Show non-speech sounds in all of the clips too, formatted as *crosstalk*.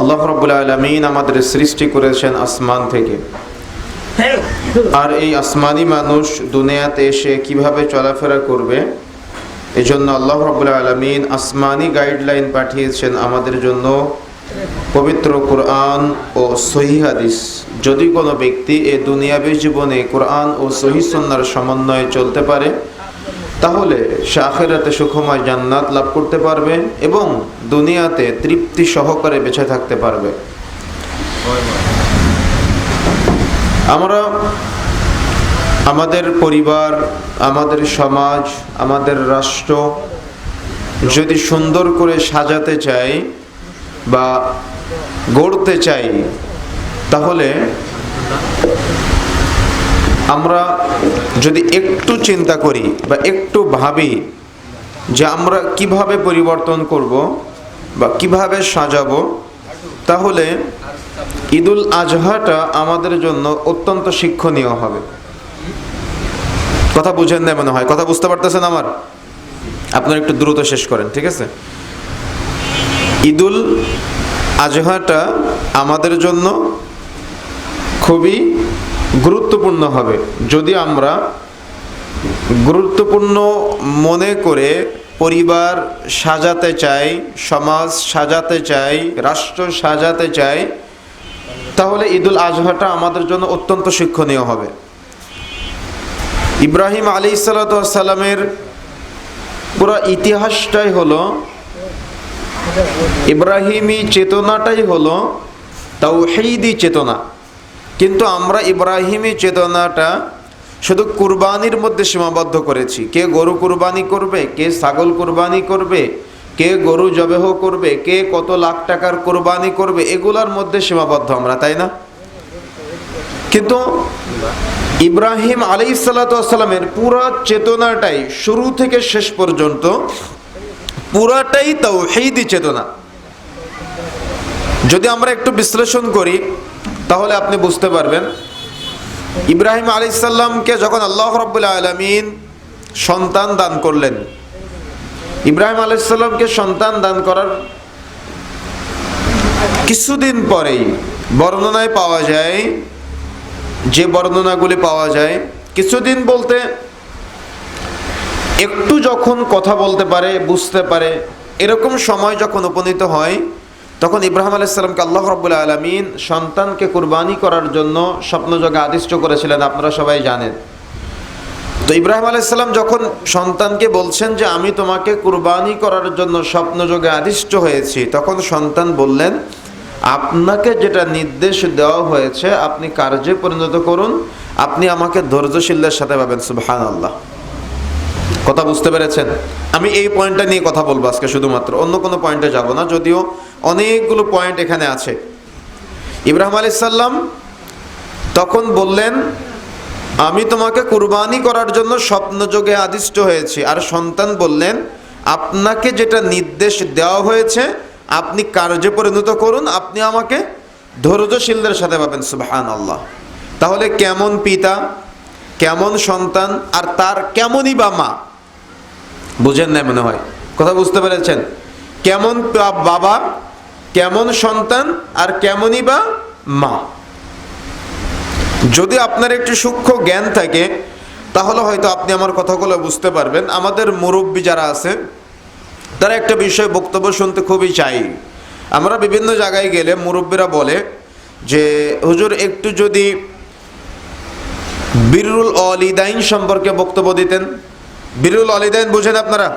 আল্লাহ রব্বুল আলমিন আমাদের সৃষ্টি করেছেন আসমান থেকে। আর এই আসমানি মানুষ দুনিয়াতে এসে কীভাবে চলাফেরা করবে? এই জন্য আল্লাহ রব্বুল আলমিন আসমানি গাইডলাইন পাঠিয়েছেন আমাদের জন্য পবিত্র কোরআন ও সহি হাদিস। যদি কোনো ব্যক্তি এ দুনিয়াবী জীবনে কোরআন ও সহি সন্ন্যার সমন্বয়ে চলতে পারে তাহলে সে আখেরাতে সুখময় জান্নাত লাভ করতে পারবে এবং দুনিয়াতে তৃপ্তি সহকারে বেঁচে থাকতে পারবে। আমরা আমাদের পরিবার, আমাদের সমাজ, আমাদের রাষ্ট্র যদি সুন্দর করে সাজাতে চাই বা গড়তে চাই, তাহলে আমরা যদি একটু চিন্তা করি বা একটু ভাবি যে আমরা কীভাবে পরিবর্তন করব বা কীভাবে সাজাবো, তাহলে ঈদুল আজহাটা আমাদের জন্য অত্যন্ত শিক্ষণীয় হবে। কথা বুঝেন না মনে হয়? কথা বুঝতে পারতেছেন আমার? আপনারা একটু দ্রুত শেষ করেন, ঠিক আছে? ঈদুল আজহাটা আমাদের জন্য খুবই গুরুত্বপূর্ণ হবে। যদি আমরা গুরুত্বপূর্ণ মনে করে পরিবার সাজাতে চাই, সমাজ সাজাতে চাই, রাষ্ট্র সাজাতে চাই, তাহলে ঈদুল আজহাটা আমাদের জন্য অত্যন্ত শিক্ষণীয় হবে। ইব্রাহিম আলী সালাতামের পুরো ইতিহাসটাই হলো, ইব্রাহিমী চেতনাটাই হলো, তাওহীদি চেতনা। কিন্তু আমরা ইব্রাহিমী চেতনাটা শুধু কুরবানির মধ্যে সীমাবদ্ধ করেছি। কে গরু কুরবানি করবে, কে ছাগল কুরবানি করবে, কে গরু জবেহ করবে, কে কত লাখ টাকার কোরবানি করবে, এগুলার মধ্যে সীমাবদ্ধ আমরা, তাই না? কিন্তু ইব্রাহিম আলী সাল্লামের পুরা চেতনাটাই শুরু থেকে শেষ পর্যন্ত পুরাটাই তাও হেইদি চেতনা। যদি আমরা একটু বিশ্লেষণ করি তাহলে আপনি বুঝতে পারবেন। ইব্রাহিম আলী যখন আল্লাহ রব্বুল আলমিন সন্তান দান করলেন, ইব্রাহিম আলাইসাল্লামকে সন্তান দান করার কিছুদিন পরেই বর্ণনায় পাওয়া যায়, যে বর্ণনাগুলি পাওয়া যায়, কিছুদিন বলতে একটু যখন কথা বলতে পারে, বুঝতে পারে, এরকম সময় যখন উপনীত হয় তখন ইব্রাহিম আলাইসাল্লামকে আল্লাহ রব্বুল আলমিন সন্তানকে কুরবানি করার জন্য স্বপ্নযোগে আদিষ্ট করেছিলেন, আপনারা সবাই জানেন। তো ইব্রাহিম আলাইসাল্লাম যখন সন্তানকে বলছেন যে, আমি তোমাকে কুরবানি করার জন্য স্বপ্নযোগে আদিষ্ট হয়েছি, তখন সন্তান বললেন, আপনাকে যেটা নির্দেশ দেওয়া হয়েছে, আপনি কার্যে পরিণত করুন, আপনি আমাকে ধৈর্যশীলদের সাথে পাবেন। সুবহান আল্লাহ কথা বুঝতে পেরেছেন? আমি এই পয়েন্টটা নিয়ে কথা বলব আজকে শুধুমাত্র। অন্য কোনো পয়েন্টে যাব না, যদিও অনেকগুলো পয়েন্ট এখানে আছে। ইব্রাহিম আলাইসাল্লাম তখন বললেন, আমি তোমাকে কুরবানি করার জন্য স্বপ্নযোগে আদিষ্ট হয়েছি। আর সন্তান বললেন, আপনাকে যেটা নির্দেশ দেওয়া হয়েছে, আপনি কার্যে পরিণত করুন। আপনি আমাকে ধৈর্যশীলদের সাথে পাবেন সুবহান আল্লাহ তাহলে কেমন পিতা, কেমন সন্তান, আর তার কেমনই বা মা? বুঝেন না মনে হয়। কথা বুঝতে পেরেছেন? কেমন বাবা, কেমন সন্তান আর কেমনই বা মা? যদি আপনার একটু সূক্ষ্ম জ্ঞান থাকে, তাহলে হয়তো আপনি আমার কথাগুলো বুঝতে পারবেন। আমাদের মুরব্বী যারা আছে, তারা একটা বিষয়ে বক্তব্য শুনতে খুবই চাই। আমরা বিভিন্ন জায়গায় গেলে মুরব্বীরা বলে যে, হুজুর, একটু যদি বিরুল অলিদাইন সম্পর্কে বক্তব্য দিতেন। বিরুল অলিদাইন বুঝেন আপনারা?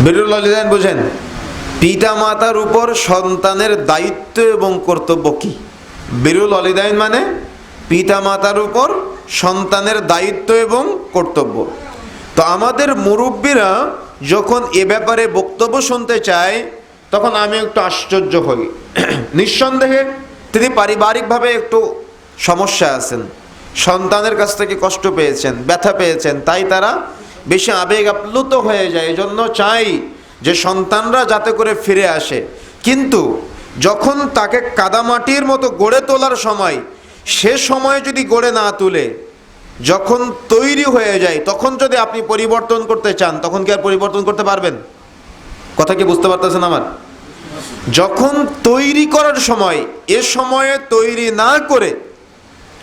বিরুল অলিদাইন বুঝেন পিতা মাতার উপর সন্তানের দায়িত্ব এবং কর্তব্য কী? বিরুল অলিদাইন মানে পিতা মাতার উপর সন্তানের দায়িত্ব এবং কর্তব্য। তো আমাদের মুরব্বীরা যখন এ ব্যাপারে বক্তব্য শুনতে চায়, তখন আমি একটু আশ্চর্য হই। *clears throat* নিঃসন্দেহে তিনি পারিবারিকভাবে একটু সমস্যা আছেন। সন্তানের কাছ থেকে কষ্ট পেয়েছেন, ব্যথা পেয়েছেন, তাই তারা বেশি আবেগ আপ্লুত হয়ে যায়। এজন্য চাই যে সন্তানরা যাতে করে ফিরে আসে। কিন্তু যখন তাকে কাদামাটির মতো গড়ে তোলার সময়, সে সময় যদি গড়ে না তুলে, যখন তৈরি হয়ে যায়, তখন যদি আপনি পরিবর্তন করতে চান, তখন কি আর পরিবর্তন করতে পারবেন? কথা কি বুঝতে পারতেছেন আমার? যখন তৈরি করার সময়, এ সময়ে তৈরি না করে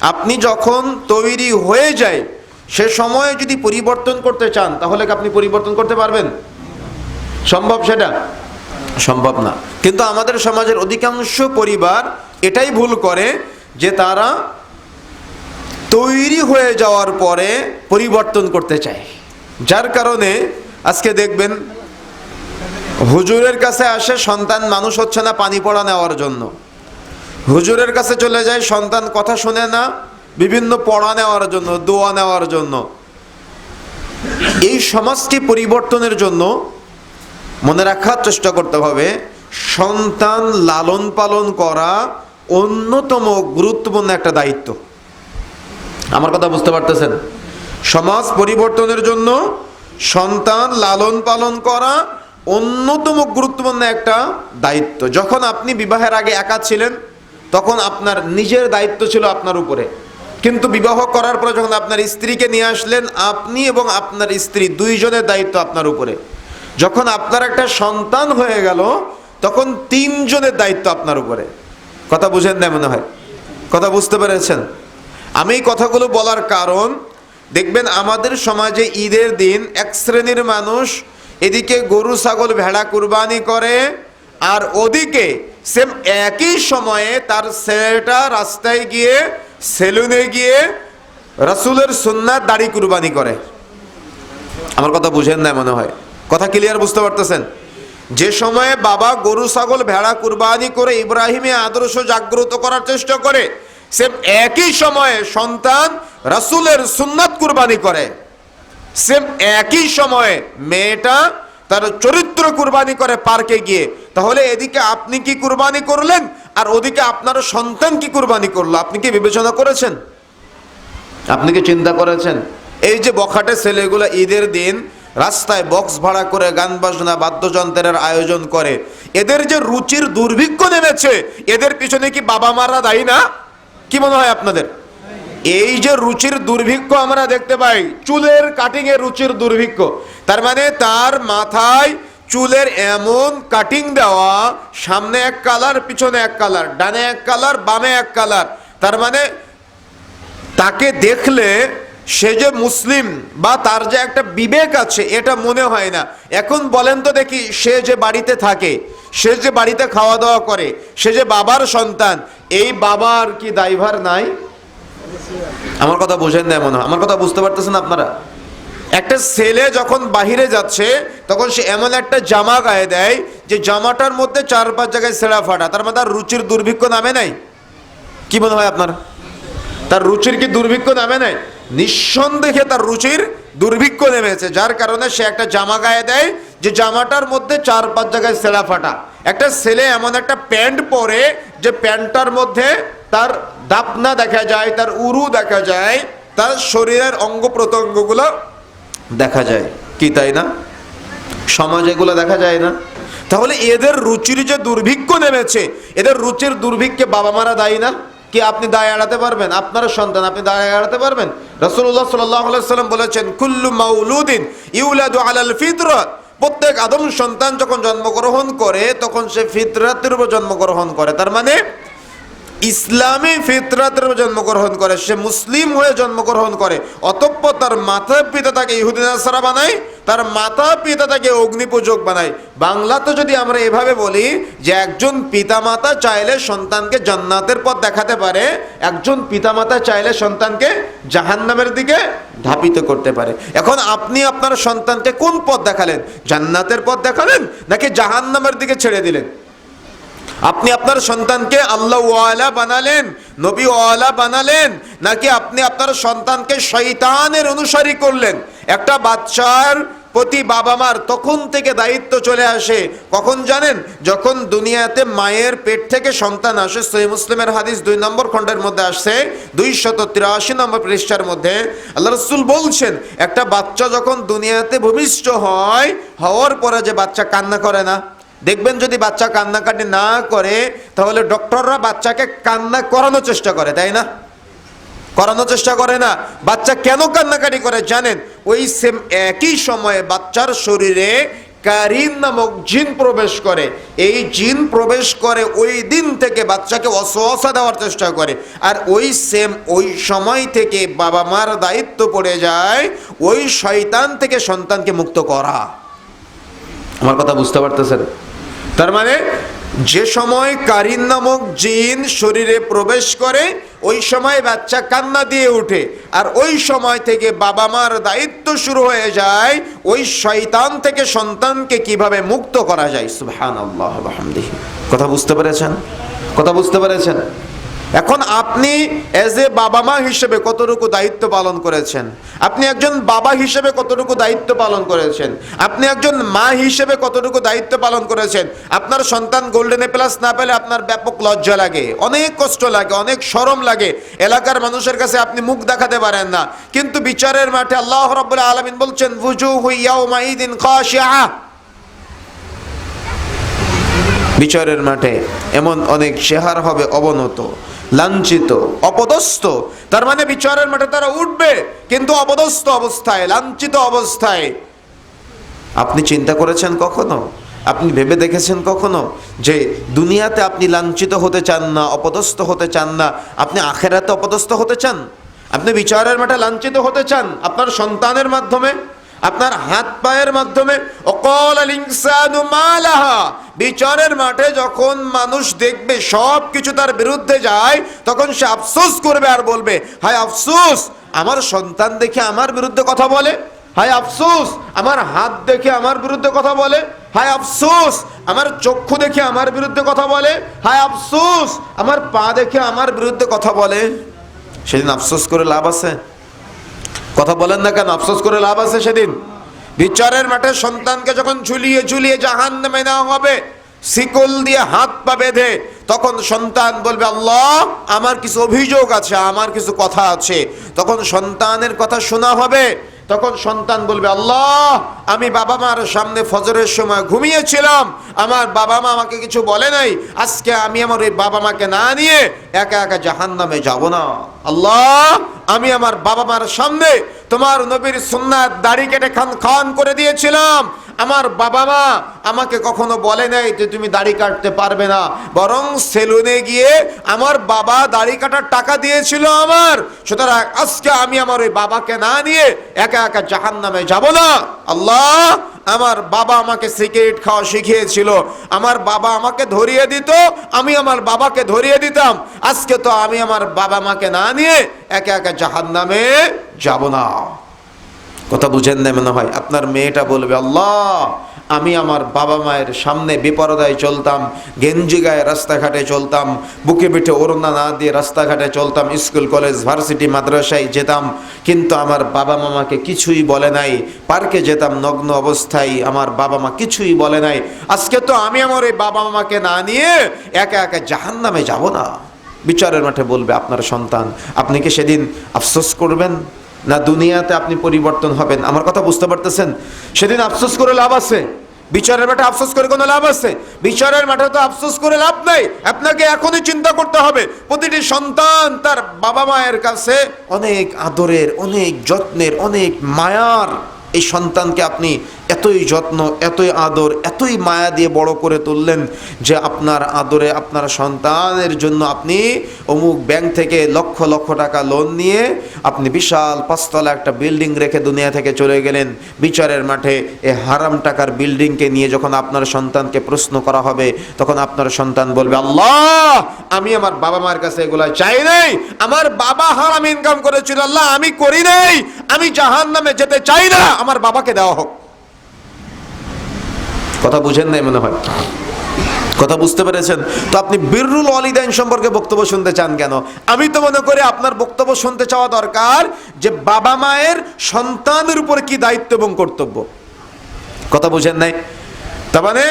আপনি যখন তৈরি হয়ে যায়, সে সময়ে যদি পরিবর্তন করতে চান, তাহলে আপনি পরিবর্তন করতে পারবেন? সম্ভব সেটা? সম্ভব না। কিন্তু আমাদের সমাজের অধিকাংশ পরিবার এটাই ভুল করে যে তারা তৈরি হয়ে যাওয়ার পরে পরিবর্তন করতে চায়। যার কারণে আজকে দেখবেন, হুজুরের কাছে আসে, সন্তান মানুষ হচ্ছে না পানি পড়া নেওয়ার জন্য। হুজুরের কাছে চলে যায় সন্তান কথা শুনে না, বিভিন্ন পড়া নেওয়ার জন্য, দোয়া নেওয়ার জন্য। এই সমাজকে পরিবর্তনের জন্য মনে রাখার চেষ্টা করতে হবে, সন্তান লালন পালন করা অন্যতম গুরুত্বপূর্ণ একটা দায়িত্ব। আমার কথা বুঝতে পারতেছেন? সমাজ পরিবর্তনের জন্য সন্তান লালন পালন করা অন্যতম গুরুত্বপূর্ণ একটা দায়িত্ব। যখন আপনি বিবাহের আগে একা ছিলেন তখন আপনার নিজের দায়িত্ব ছিল আপনার উপরে। কিন্তু বিবাহ করার পরে যখন আপনার স্ত্রীকে নিয়ে আসলেন, আপনি এবং আপনার স্ত্রী দুইজনের দায়িত্ব আপনার উপরে। যখন আপনার একটা সন্তান হয়ে গেল, তখন তিনজনের দায়িত্ব আপনার উপরে। কথা বুঝেন না মনে হয়? কথা বুঝতে পেরেছেন? আমি এই কথাগুলো বলার কারণ, দেখবেন আমাদের সমাজে ঈদের দিন এক শ্রেণির মানুষ এদিকে গরু, ছাগল, ভেড়া কুরবানি করে, আর ওদিকে সেম একই সময়ে তার ছেলেটা রাস্তায় গিয়ে সেলুনে গিয়ে রাসুলের সুন্নার দাড়ি কুরবানি করে। আমার কথা বুঝেন না মনে হয়। কথা ক্লিয়ার বুঝতে পারতেছেন? যে সময়ে বাবা গরু, ছাগল ভেড়া কুরবানি করে ইব্রাহিমে আদর্শ জাগ্রত করার চেষ্টা করে, সেম একই সময়ে সন্তান রাসুলের সুন্নাত কুরবানি করে। সেম একই সময়ে মেয়েটা তার চরিত্র কুরবানি করে পার্কে গিয়ে। তাহলে এদিকে আপনি কি কুরবানি করলেন? আর ওদিকে আপনার সন্তান কি কুরবানি করল? আপনি কি বিবেচনা করেছেন? আপনি কি চিন্তা করেছেন? এই যে বখাটে ছেলেগুলো ঈদের দিন রাস্তায় বক্স ভাড়া করে গান বাজনা, বাদ্যযন্ত্রের আয়োজন করে, এদের যে রুচির দুর্ভিক্ষ নেমেছে, এদের পিছনে কি বাবা মারা দায়ী না? কি মনে হয় আপনাদের? এই যে রুচির দুর্ভিক্ষ আমরা দেখতে পাই, চুলের কাটিং এর রুচির দুর্ভিক্ষ। তার মানে তার মাথায় চুলের এমন কাটিং দেওয়া, সামনে এক কালার পিছনে এক কালার ডানে এক কালার বামে এক কালার তার মানে তাকে দেখলে সে যে মুসলিম বা তার যে একটা বিবেক আছে, এটা মনে হয় না। এখন বলেন তো দেখি, সে যে বাড়িতে থাকে, সে যে বাড়িতে খাওয়া দাওয়া করে, সে যে বাবার সন্তান, এই বাবার কি দায়ভার নাই? আমার কথা বোঝেন না মনে হয়। আমার কথা বুঝতে পারতেছেন আপনারা? একটা ছেলে যখন বাহিরে যাচ্ছে, তখন সে এমন একটা জামা গায়ে দেয় যে জামাটার মধ্যে চার পাঁচ জায়গায় ছেঁড়া ফাটা। তার মানে তার রুচির দুর্ভিক্ষ নামে নাই। কি মনে হয় আপনার? তার রুচির কি দুর্ভিক্ষ নামে নাই? নিঃসন্দেহে তার রুচির দুর্ভিক্ষ নেমেছে, যার কারণে সে একটা জামা গায়ে দেয় যে জামাটার মধ্যে চার পাঁচ জায়গায় ছেঁড়া ফাটা। একটা ছেলে এমন একটা প্যান্ট পরে যে প্যান্টটার মধ্যে তার দাপনা দেখা যায়, তার উরু দেখা যায়, তার শরীরের অঙ্গ প্রত্যঙ্গগুলো দেখা যায়। কি তাই না? সমাজ এগুলো দেখা যায় না। তাহলে এদের রুচির যে দুর্ভিক্ষ নেমেছে, এদের রুচির দুর্ভিক্ষে বাবা মারা দায়ী না? কি আপনি দায় এড়াতে পারবেন? আপনার সন্তান, আপনি দায় এড়াতে পারবেন? রসুল্লাহ সাল্লাম বলেছেন, কুল্লু মাউলুদিন ইউলাদু আলাল ফিতরত প্রত্যেক আদম সন্তান যখন জন্মগ্রহণ করে, তখন সে ফিতরাতের উপর জন্মগ্রহণ করে। তার মানে ইসলামী ফিতরাতের জন্মগ্রহণ করে। সে মুসলিম হয়ে জন্মগ্রহণ করে। অতঃপর তার মাতা পিতা তাকে ইহুদিন আসারা বানায়, তার মাতা পিতা তাকে অগ্নিপূজক বানায়। বাংলাতে যদি আমরা এভাবে বলি যে একজন পিতামাতা চাইলে সন্তানকে জান্নাতের পথ দেখাতে পারে, একজন পিতামাতা চাইলে সন্তানকে জাহান্নামের দিকে ধাপিত করতে পারে। এখন আপনি আপনার সন্তানকে কোন পথ দেখালেন? জান্নাতের পথ দেখালেন নাকি জাহান্নামের দিকে ছেড়ে দিলেন? আপনি আপনার সন্তানকে আল্লাহ ওয়ালা বানালেন, নবী ওয়ালা বানালেন, নাকি আপনি আপনার সন্তানকে শৈতানের অনুসারী করলেন? একটা বাচ্চার প্রতি বাবা মার তখন থেকে দায়িত্ব চলে আসে। কখন জানেন? যখন দুনিয়াতে মায়ের পেট থেকে সন্তান আসে, সহি মুসলিমের হাদিস দুই নম্বর খণ্ডের মধ্যে আসছে দুই শত তিরাশি নম্বর পৃষ্ঠার মধ্যে আল্লাহ রসুল বলছেন, একটা বাচ্চা যখন দুনিয়াতে ভূমিষ্ঠ হয়, হওয়ার পরে যে বাচ্চা কান্না করে না। দেখবেন যদি বাচ্চা কান্নাকাটি না করে, তাহলে ডক্টররা বাচ্চাকে কান্না করানোর চেষ্টা করে, তাই না? করানোর চেষ্টা করে না। বাচ্চা কেন কান্নাকাটি করে জানেন? ওই সেম একই সময়ে বাচ্চার শরীরে কারিন নামক জিন প্রবেশ করে। এই জিন প্রবেশ করে ওই দিন থেকে বাচ্চাকে অসহসা দেওয়ার চেষ্টা করে। আর ওই সেম ওই সময় থেকে বাবা মার দায়িত্ব পড়ে যায় ওই শয়তান থেকে সন্তানকে মুক্ত করা। আমার কথা বুঝতে পারতেছেন? তার মানে যে সময় কারিন নামক জিন শরীরে প্রবেশ করে, ওই সময় বাচ্চা কান্না দিয়ে ওঠে আর ওই সময় থেকে বাবা মার দায়িত্ব শুরু হয়ে যায়, ওই শয়তান থেকে সন্তানকে কীভাবে মুক্ত করা যায়? সুবহান আল্লাহ কথা বুঝতে পেরেছেন? কথা বুঝতে পেরেছেন? এখন আপনি এজ এ বাবা মা হিসেবে কতটুকু দায়িত্ব পালন করেছেন? আপনি একজন বাবা হিসেবে কতটুকু দায়িত্ব পালন করেছেন? আপনি একজন মা হিসেবে কতটুকু দায়িত্ব পালন করেছেন? আপনার সন্তান গোল্ডেন প্লাস না পেলে আপনার ব্যাপক লজ্জা লাগে, অনেক কষ্ট লাগে, অনেক সরম লাগে। এলাকার মানুষের কাছে আপনি মুখ দেখাতে পারেন না। কিন্তু বিচারের মাঠে আল্লাহ রাব্বুল আলামিন বলছেন বুজু হুইয়াউমা ইদিন খাশিআ বিচারের মাঠে এমন অনেক চেহার হবে অবনত। লাঞ্ছিত, অপদস্থ। তার মানে বিচারের মাঠে তারা উঠবে, কিন্তু অপদস্থ অবস্থায়, লাঞ্ছিত অবস্থায়। আপনি চিন্তা করেছেন কখনো? আপনি ভেবে দেখেছেন কখনো যে দুনিয়াতে আপনি লাঞ্ছিত হতে চান না, অপদস্থ হতে চান না? আপনি আখেরাতে অপদস্থ হতে চান? আপনি বিচারের মাঠে লাঞ্ছিত হতে চান আপনার সন্তানের মাধ্যমে? আপনার হাত পায়ের মাধ্যমে, অকল বিচারের মাঠে যখন মানুষ দেখবে সব কিছু তার বিরুদ্ধে যায়, তখন সে আফসোস করবে আর বলবে, হায় আফসোস, আমার সন্তান দেখে আমার বিরুদ্ধে কথা বলে? হায় আফসোস, আমার হাত দেখে আমার বিরুদ্ধে কথা বলে? হায় আফসোস, আমার চক্ষু দেখে আমার বিরুদ্ধে কথা বলে? হায় আফসোস, আমার পা দেখে আমার বিরুদ্ধে কথা বলে? সেদিন আফসোস করে লাভ আছে? কথা বলেন না কেন? আফসোস করে লাভ আছে সেদিন। বিচারের মাঠে সন্তানকে যখন ঝুলিয়ে ঝুলিয়ে জাহান নামে নেওয়া হবে, শিকল দিয়ে হাত পা বেঁধে, তখন সন্তান বলবে, আল্লাহ, আমার কিছু অভিযোগ আছে, আমার কিছু কথা আছে। তখন সন্তানের কথা শোনা হবে তখন সন্তান বলবে, আল্লাহ, আমি বাবা মার সামনে ফজরের সময় ঘুমিয়েছিলাম। আমার বাবা মা আমাকে কিছু বলে নাই। আজকে আমি আমার ওই বাবা মাকে না নিয়ে একা একা জাহান নামে যাব না। আল্লাহ, আমি আমার বাবা মার সামনে তোমার নবীর সুন্নাত দাড়ি কেটে খান খান করে দিয়েছিলাম। আমার বাবা মা আমাকে কখনো বলে নাই যে তুমি দাড়ি কাটতে পারবে না। বরং সেলুনে গিয়ে আমার বাবা দাড়ি কাটার টাকা দিয়েছিল আমার। সুতরাং আজকে আমি আমার ওই বাবাকে না নিয়ে একা একা জাহান নামে যাব না। আল্লাহ আমার বাবা আমাকে সিগারেট খাওয়া শিখিয়েছিল। আমার বাবা আমাকে ধরিয়ে দিত, আমি আমার বাবাকে ধরিয়ে দিতাম। আজকে তো আমি আমার বাবা মাকে না নিয়ে একা একা জাহান নামে যাব না। কথা বুঝেন না মনে হয়। আপনার মেয়েটা বলবে, আল্লাহ, আমি আমার বাবা মায়ের সামনে বিপরদায় চলতাম, গেঞ্জি গায়ে রাস্তাঘাটে চলতাম, বুকে পিঠে ওড়না না দিয়ে রাস্তাঘাটে চলতাম, স্কুল, কলেজ, ভার্সিটি, মাদ্রাসায় যেতাম, কিন্তু আমার বাবা মামাকে কিছুই বলে নাই। পার্কে যেতাম, নগ্ন অবস্থায় আমার বাবা মা কিছুই বলে নাই। আজকে তো আমি আমার এই বাবা মামাকে না নিয়ে একা একা জাহান নামে যাব না। বিচারের মাঠে বলবে, আপনার সন্তান, আপনি কি সেদিন আফসোস করবেন? না দুনিয়াতে আপনি পরিবর্তন হবেন। আমার কথা বুঝতে পারতেছেন? সেদিন আফসোস করে লাভ আছে। বিচারের মাঠে আফসোস করে কোনো লাভ আছে? বিচারের মাঠে তো আফসোস করে লাভ নাই। আপনাকে এখনই চিন্তা করতে হবে। প্রতিটি সন্তান তার বাবা মায়ের কাছে অনেক আদরের, অনেক যত্নের, অনেক মায়ার এই সন্তানকে আপনি এতই যত্ন, এতই আদর, এতই মায়া দিয়ে বড় করে তুললেন যে আপনার আদরে আপনার সন্তানের জন্য আপনি অমুক ব্যাংক থেকে লক্ষ লক্ষ টাকা লোন নিয়ে আপনি বিশাল পাঁচতলা একটা বিল্ডিং রেখে দুনিয়া থেকে চলে গেলেন। বিচারের মাঠে এ হারাম টাকার বিল্ডিংকে নিয়ে যখন আপনার সন্তানকে প্রশ্ন করা হবে, তখন আপনার সন্তান বলবে, আল্লাহ, আমি আমার বাবা মার কাছে এগুলো চাই নাই। আমার বাবা হারাম ইনকাম করেছিল, আল্লাহ, আমি করি নাই। আমি জাহান নামে যেতে চাই না। আমার বাবাকে দেওয়া হোক। কথা বুঝেন নাই মনে হয়। কথা বুঝতে পেরেছেন? তো আপনি বিররুল অলিদাইন সম্পর্কে বক্তব্য শুনতে চান কেন? আমি তো মনে করি আপনার বক্তব্য শুনতে চাওয়া দরকার যে বাবা মায়ের সন্তানের উপর কি দায়িত্ব এবং কর্তব্য। কথা বুঝেন নাই? তার মানে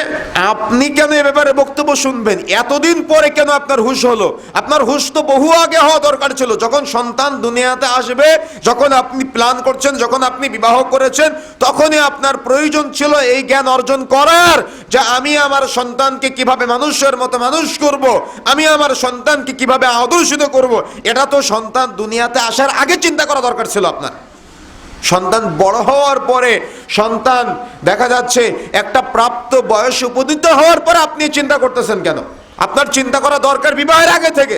আপনি কেন এ ব্যাপারে বক্তব্য শুনবেন এতদিন পরে কেন আপনার হুশ হলো আপনার হুশ তো বহু আগে হওয়া দরকার ছিল যখন সন্তান দুনিয়াতে আসবে, যখন আপনি প্ল্যান করছেন, যখন আপনি বিবাহ করেছেন, তখনই আপনার প্রয়োজন ছিল এই জ্ঞান অর্জন করার যে আমি আমার সন্তানকে কীভাবে মানুষের মতো মানুষ করব। আমি আমার সন্তানকে কীভাবে আদর্শিত করব। এটা তো সন্তান দুনিয়াতে আসার আগে চিন্তা করা দরকার ছিল আপনার সন্তান বড় হওয়ার পরে সন্তান দেখা যাচ্ছে একটা প্রাপ্ত বয়স উপনীত হওয়ার পরে আপনি চিন্তা করতেছেন কেন? আপনার চিন্তা করা দরকার বিবাহের আগে থেকে।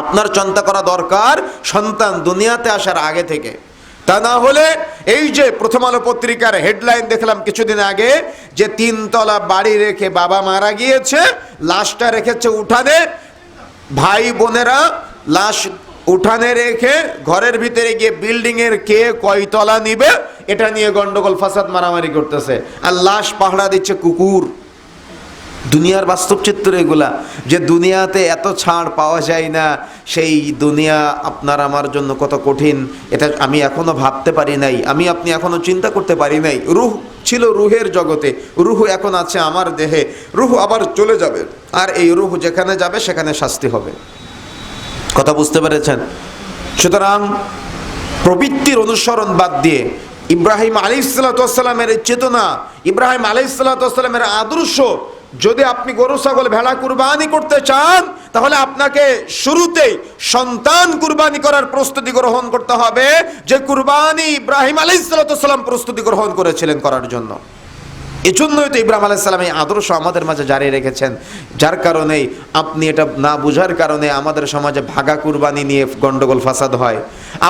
আপনার চিন্তা করা দরকার সন্তান দুনিয়াতে আসার আগে থেকে। তা না হলে এই যে প্রথম আলো পত্রিকার হেডলাইন দেখলাম কিছুদিন আগে যে তিনতলা বাড়ি রেখে বাবা মারা গিয়েছে, লাশটা রেখেছে উঠানে। ভাই বোনেরা লাশ উঠানে রেখে ঘরের ভিতরে গিয়ে বিল্ডিং এর কে কয়তলা নিবে, এটা নিয়ে গন্ডগোল, ফাসাদ মারামারি করতেছে। আর লাশ পাহারা দিচ্ছে কুকুর। দুনিয়ার বাস্তব চিত্র এগুলা। যে দুনিয়াতে এত ছাড় পাওয়া যায় না, সেই দুনিয়া আপনার আমার জন্য কত কঠিন, এটা আমি এখনও ভাবতে পারি নাই। আমি আপনি এখনও চিন্তা করতে পারি নাই। রুহ ছিল রুহের জগতে। রুহ এখন আছে আমার দেহে। রুহ আবার চলে যাবে। আর এই রুহ যেখানে যাবে, সেখানে শাস্তি হবে। কথা বুঝতে পেরেছেন? সুতরাং প্রবৃত্তির অনুসরণ বাদ দিয়ে ইব্রাহিম আলী সালাতামের চেতনা, ইব্রাহিম আলী সালাতামের আদর্শ, যদি আপনি গরু, ছাগল, ভেড়া কুরবানি করতে চান, তাহলে আপনাকে শুরুতেই সন্তান কুরবানি করার প্রস্তুতি গ্রহণ করতে হবে, যে কুরবানি ইব্রাহিম আলী সালাতাম প্রস্তুতি গ্রহণ করেছিলেন করার জন্য। এজন্যই তো ইব্রাহিম আলাইসালাম এই আদর্শ আমাদের মাঝে জারি রেখেছেন। যার কারণে আপনি এটা না বুঝার কারণে আমাদের সমাজে ভাগা কুরবানি নিয়ে গন্ডগোল ফাসাদ হয়।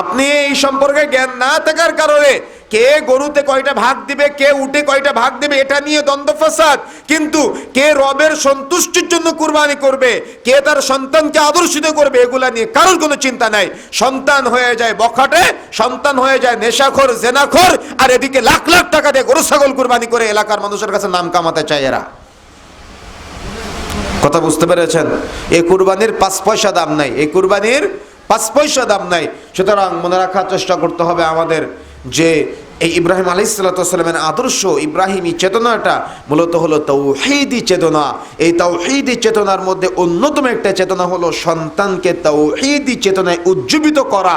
আপনি এই সম্পর্কে জ্ঞান না থাকার কারণে কে গরুতে কয়টা ভাগ দিবে, কে উঠে কয়টা ভাগ দিবে, এটা নিয়ে দ্বন্দ্ব, ফাসাদ। কিন্তু কে রবের সন্তুষ্টির জন্য কুরবানি করবে, কে তার সন্তানকে আদর্শিত করবে, এগুলা নিয়ে কারোর কোনো চিন্তা নাই। সন্তান হয়ে যায় বখাটে, সন্তান হয়ে যায় নেশাখোর, জেনাখোর, আর এদিকে লাখ লাখ টাকা দিয়ে গরু, ছাগল কুরবানি করে এলাকার মানুষের কাছে নাম কামাতে চায় এরা। কথা বুঝতে পেরেছেন? এই কুরবানির পাঁচ পয়সা দাম নাই এই কুরবানির পাঁচ পয়সা দাম নাই। সুতরাং মনে রাখার চেষ্টা করতে হবে আমাদের যে এই ইব্রাহিম আলি সাল্লামের আদর্শ ইব্রাহিমী চেতনাটা মূলত হলো তৌহিদি চেতনা। এই তৌহিদি চেতনার মধ্যে অন্যতম একটা চেতনা হলো সন্তানকে তৌহিদি চেতনায় উজ্জীবিত করা।